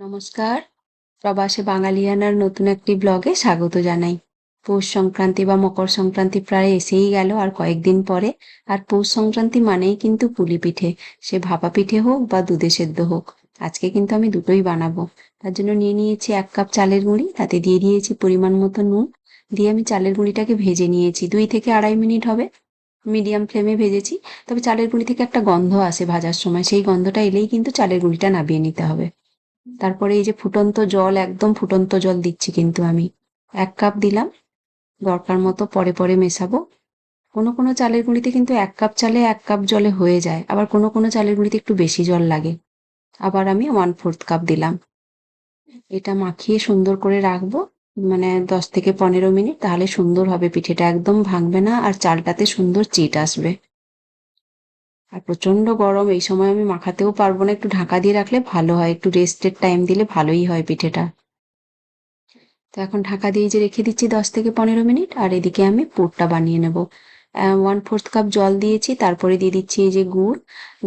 নমস্কার। প্রবাসে বাঙালিয়ানার নতুন একটি ব্লগে স্বাগত জানাই। পৌষ সংক্রান্তি বা মকর সংক্রান্তি প্রায় এসেই গেল আর কয়েকদিন পরে। আর পৌষ সংক্রান্তি মানেই কিন্তু পুলি পিঠে। সে ভাপা পিঠে হোক বা দুধে সেদ্ধ হোক। আজকে কিন্তু আমি দুটোই বানাবো। তার জন্য নিয়ে নিয়েছি এক কাপ চালের গুঁড়ি, তাতে দিয়ে দিয়েছি পরিমাণ মতো নুন। দিয়ে আমি চালের গুঁড়িটাকে ভেজে নিয়েছি। দুই থেকে আড়াই মিনিট হবে। মিডিয়াম ফ্লেমে ভেজেছি। তবে চালের গুঁড়ি থেকে একটা গন্ধ আসে ভাজার সময়। সেই গন্ধটা এলেই কিন্তু চালের গুঁড়িটা নাবিয়ে নিতে হবে। তারপরে এই যে ফুটন্ত জল, একদম ফুটন্ত জল দিচ্ছি কিন্তু আমি। এক কাপ দিলাম, দরকার মতো পরে পরে মেশাবো। কোনো কোনো চালের গুঁড়িতে কিন্তু এক কাপ চালে এক কাপ জলে হয়ে যায়, আবার কোনো কোনো চালের গুঁড়িতে একটু বেশি জল লাগে। আবার আমি ওয়ান ফোর্থ কাপ দিলাম। এটা মাখিয়ে সুন্দর করে রাখব মানে দশ থেকে পনেরো মিনিট, তাহলে সুন্দর হবে, পিঠেটা একদম ভাঙবে না, আর চালটাতে সুন্দর চিট আসবে। আর প্রচণ্ড গরম, এই সময় আমি মাখাতেও পারব না। একটু ঢাকা দিয়ে রাখলে ভালো হয়, একটু রেস্টের টাইম দিলে ভালোই হয় পিঠেটা। তো এখন ঢাকা দিয়ে যে রেখে দিচ্ছি দশ থেকে পনেরো মিনিট, আর এদিকে আমি পুরটা বানিয়ে নেব। ওয়ান ফোর্থ কাপ জল দিয়েছি, তারপরে দিয়ে দিচ্ছি এই যে গুড়।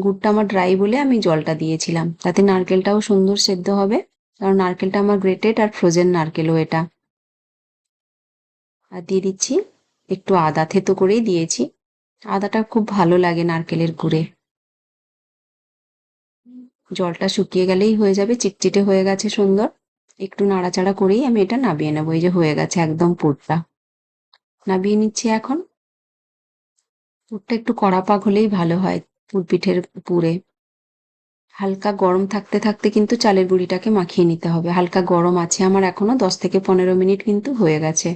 গুড়টা আমার ড্রাই বলে আমি জলটা দিয়েছিলাম। তাতে নারকেলটাও সুন্দর সেদ্ধ হবে, কারণ নারকেলটা আমার গ্রেটেড আর ফ্রোজেন নারকেলও এটা। আর দিয়ে দিচ্ছি, একটু আদা থেতো করেই দিয়েছি। আদাটা খুব ভালো লাগে নারকেলের গুড়ে। জলটা শুকিয়ে গেলেই হয়ে যাবে, চিটচিটে হয়ে গেছে সুন্দর। একটু নাড়াচাড়া করেই আমি এটা নাবিয়ে নেব, এই যে হয়ে গেছে একদম পুরটা। নাবিয়ে নিচ্ছি এখন। পুরটা একটু কড়া পাক হলেই ভালো হয় পুর পিঠের পুরে। হালকা গরম থাকতে থাকতে কিন্তু চালের গুঁড়িটাকে মাখিয়ে নিতে হবে। হালকা গরম আছে, আমার এখনও দশ থেকে পনেরো মিনিট কিন্তু হয়ে গেছে।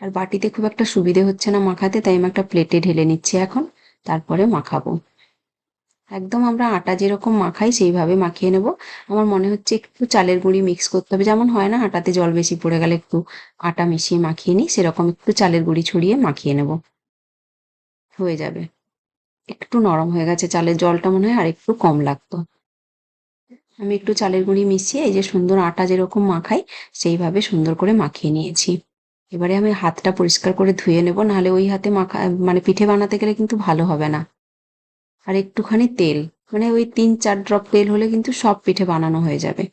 আর বাটিতে খুব একটা সুবিধে হচ্ছে না মাখাতে, তাই আমি একটা প্লেটে ঢেলে নিচ্ছি এখন, তারপরে মাখাবো। একদম আমরা আটা যেরকম মাখাই, সেইভাবে মাখিয়ে নেব। আমার মনে হচ্ছে একটু চালের গুঁড়ি মিক্স করতে হবে। যেমন হয় না, আটাতে জল বেশি পড়ে গেলে একটু আটা মিশিয়ে মাখিয়ে নিই, সেরকম একটু চালের গুঁড়ি ছড়িয়ে মাখিয়ে নেব। হয়ে যাবে। একটু নরম হয়ে গেছে চালের জলটা মনে হয়, আর একটু কম লাগতো। আমি একটু চালের গুঁড়ি মিশিয়ে, এই যে সুন্দর আটা যেরকম মাখাই, সেইভাবে সুন্দর করে মাখিয়ে নিয়েছি। এবারে আমি হাতটা পরিষ্কার করে ধুয়ে নেব, নাহলে ওই হাতে মাখা মানে পিঠে বানাতে গেলে কিন্তু ভালো হবে না। আর একটুখানি তেল মানে ওই তিন চার ড্রপ তেল হলে কিন্তু সব পিঠে বানানো হয়ে যাবে।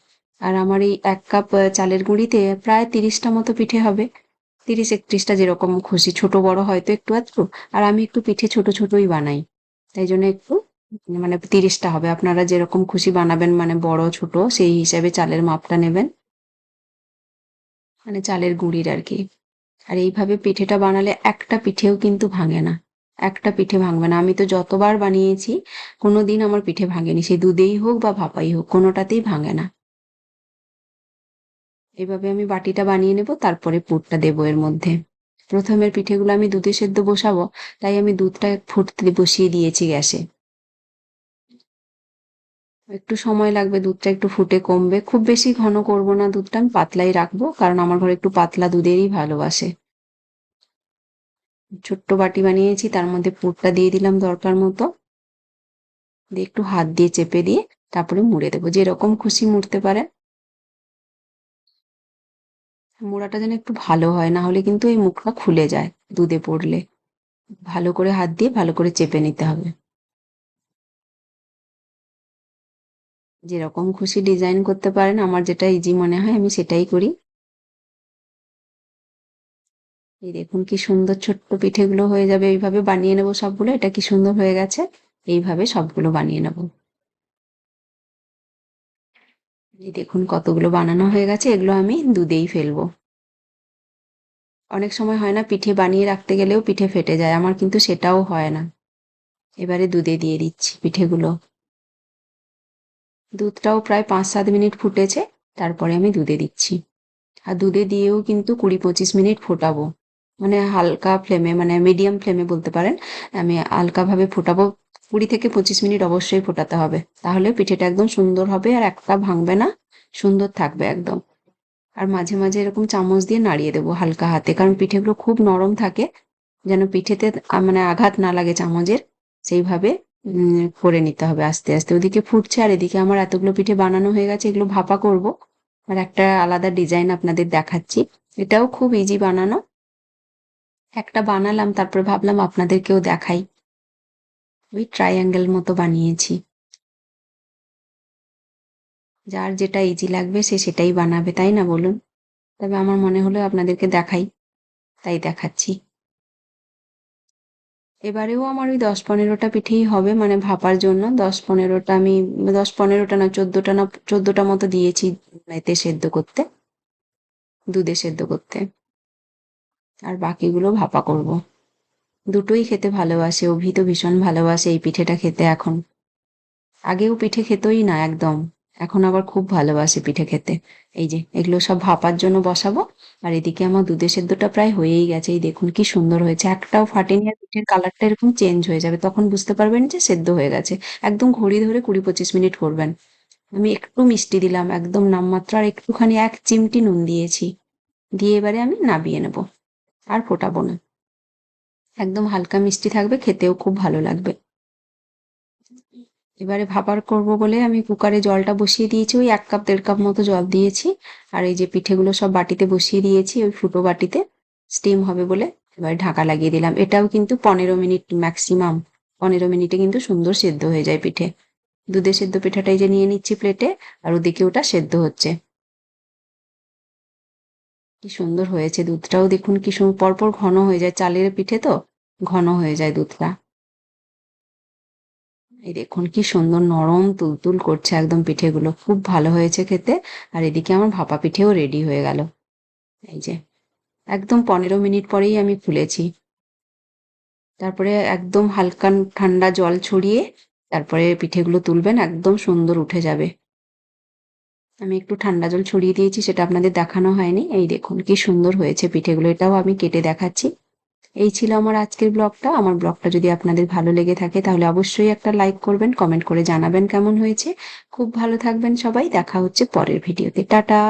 আর আমার এই এক কাপ চালের গুঁড়িতে প্রায় তিরিশটা মতো পিঠে হবে। তিরিশ, একত্রিশটা যেরকম খুশি, ছোট বড় হয়তো একটু আধটু, আর আমি একটু পিঠে ছোট ছোটই বানাই। তাই জন্য একটু মানে তিরিশটা হবে। আপনারা যেরকম খুশি বানাবেন মানে বড়, ছোট, সেই হিসাবে চালের মাপটা নেবেন। মানে চালের গুঁড়ির আর কি। আর এইভাবে পিঠেটা বানালে একটা পিঠেও কিন্তু ভাঙে না। একটা পিঠে ভাঙবে না। আমি তো যতবার বানিয়েছি কোনো দিন আমার পিঠে ভাঙেনি। সে দুধেই হোক বা ভাপাই হোক, কোনোটাতেই ভাঙে না। এভাবে আমি বাটিটা বানিয়ে নেব, তারপরে পুরটা দেবো এর মধ্যে। প্রথমের পিঠেগুলো আমি দুধে সেদ্ধ বসাবো, তাই আমি দুধটা ফুটতে বসিয়ে দিয়েছি গ্যাসে। একটু সময় লাগবে, দুধটা একটু ফুটে কমবে। খুব বেশি ঘন করব না দুধটা, আমি পাতলাই রাখব, কারণ আমার ঘরে একটু পাতলা দুধেরই ভালোবাসে। ছোট্ট বাটি বানিয়েছি, তার মধ্যে পুরটা দিয়ে দিলাম দরকার মতো। দিয়ে একটু হাত দিয়ে চেপে দিয়ে তারপরে মুড়ে দেবো, যেরকম খুশি মুড়তে পারে। মোড়াটা যেন একটু ভালো হয়, না হলে কিন্তু এই মুখটা খুলে যায় দুধে পড়লে। ভালো করে হাত দিয়ে ভালো করে চেপে নিতে হবে। যেরকম খুশি ডিজাইন করতে পারেন, আমার যেটা ইজি মনে হয় আমি সেটাই করি। এই দেখুন কি সুন্দর ছোট্ট পিঠেগুলো হয়ে যাবে, এইভাবে বানিয়ে নেব সবগুলো, এটা কি সুন্দর হয়ে গেছে, এইভাবে সবগুলো বানিয়ে নেব। এই দেখুন কতগুলো বানানো হয়ে গেছে, এগুলো আমি দুধেই ফেলব। অনেক সময় হয় না, পিঠে বানিয়ে রাখতে গেলেও পিঠে ফেটে যায়, আমার কিন্তু সেটাও হয় না। এবারে দুধে দিয়ে দিচ্ছি পিঠেগুলো। দুধটাও প্রায় পাঁচ সাত মিনিট ফুটেছে, তারপরে আমি দুধে দিচ্ছি। আর দুধে দিয়েও কিন্তু কুড়ি পঁচিশ মিনিট ফোটাবো। মানে হালকা ফ্লেমে মানে মিডিয়াম ফ্লেমে বলতে পারেন, আমি হালকাভাবে ফোটাবো। কুড়ি থেকে পঁচিশ মিনিট অবশ্যই ফোটাতে হবে। তাহলে পিঠেটা একদম সুন্দর হবে আর একটা ভাঙবে না, সুন্দর থাকবে একদম। আর মাঝে মাঝে এরকম চামচ দিয়ে নাড়িয়ে দেবো হালকা হাতে, কারণ পিঠেগুলো খুব নরম থাকে। যেন পিঠেতে মানে আঘাত না লাগে চামচের, সেইভাবে করে নিতে হবে আস্তে আস্তে। ওদিকে ফুটছে আর এদিকে আমার এতগুলো পিঠে বানানো হয়ে গেছে, এগুলো ভাপা করব। আর একটা আলাদা ডিজাইন আপনাদের দেখাচ্ছি। এটাও খুব ইজি বানানো। একটা বানালাম, তারপরে ভাবলাম আপনাদেরকেও দেখাই। ওই ট্রায়াঙ্গেল মতো বানিয়েছি। যার যেটা ইজি লাগবে সে সেটাই বানাবে, তাই না বলুন? তবে আমার মনে হলো আপনাদেরকে দেখাই, তাই দেখাচ্ছি। এবারেও আমার ওই দশ পনেরোটা পিঠেই হবে মানে ভাপার জন্য। দশ পনেরোটা আমি, দশ পনেরোটা না, চোদ্দোটা না, চোদ্দোটা মতো দিয়েছি এতে সেদ্ধ করতে, দুধে সেদ্ধ করতে। আর বাকিগুলো ভাপা করব। দুটোই খেতে ভালোবাসে, অভি তো ভীষণ ভালোবাসে এই পিঠেটা খেতে এখন। আগেও পিঠে খেতই না একদম। এখন আবার খুব ভালোবাসে পিঠে খেতে। এই যে, এগুলো সব ভাপার জন্য বসাবো। আর এদিকে আমার দুধের সেদ্ধটা প্রায় হয়েই গেছে। এই দেখুন কি সুন্দর হয়েছে। একটাও ফাটেনি আর পিঠের কালারটা এরকম চেঞ্জ হয়ে যাবে। তখন বুঝতে পারবেন যে সেদ্ধ হয়ে গেছে। একদম ঘড়ি ধরে কুড়ি পঁচিশ মিনিট করবেন। আমি একটু মিষ্টি দিলাম, একদম নামমাত্র। আর একটুখানি এক চিমটি নুন দিয়েছি। দিয়ে এবারে আমি নাবিয়ে নেব। আর ফোটাবো না। একদম হালকা মিষ্টি থাকবে, খেতেও খুব ভালো লাগবে। এবারে ভাপার করব বলে আমি কুকারে জলটা বসিয়ে দিয়েছি, ওই এক কাপ, দেড় কাপ মতো জল দিয়েছি। আর এই যে পিঠেগুলো সব বাটিতে বসিয়ে দিয়েছি, ওই ফুটো বাটিতে স্টিম হবে বলে এবারে ঢাকা লাগিয়ে দিলাম। এটাও কিন্তু পনেরো মিনিট ম্যাক্সিমাম পনেরো মিনিটে কিন্তু সুন্দর সেদ্ধ হয়ে যায় পিঠে। দুধে সেদ্ধ পিঠাটাই যে নিয়ে নিচ্ছি প্লেটে, আর ওদিকে ওটা সেদ্ধ হচ্ছে। কি সুন্দর হয়েছে দুধটাও, দেখুন কি পরপর ঘন হয়ে যায়। চালের পিঠে তো ঘন হয়ে যায় দুধটা। এই দেখুন কি সুন্দর নরম তুলতুল করছে একদম পিঠেগুলো। খুব ভালো হয়েছে খেতে। আর এদিকে আমার ভাপা পিঠেও রেডি হয়ে গেল। এই যে, একদম পনেরো মিনিট পরেই আমি খুলেছি তারপরে একদম হালকা ঠান্ডা জল ছড়িয়ে তারপরে পিঠেগুলো তুলবেন, একদম সুন্দর উঠে যাবে। আমি একটু ঠান্ডা জল ছড়িয়ে দিয়েছি, সেটা আপনাদের দেখানো হয়নি। এই দেখুন কি সুন্দর হয়েছে পিঠেগুলো, এটাও আমি কেটে দেখাচ্ছি। এই ছিল আমার আজকের ব্লগটা। আমার ব্লগটা যদি আপনাদের ভালো লেগে থাকে, তাহলে অবশ্যই একটা লাইক করবেন, কমেন্ট করে জানাবেন কেমন হয়েছে। খুব ভালো থাকবেন সবাই। দেখা হচ্ছে পরের ভিডিওতে। টাটা!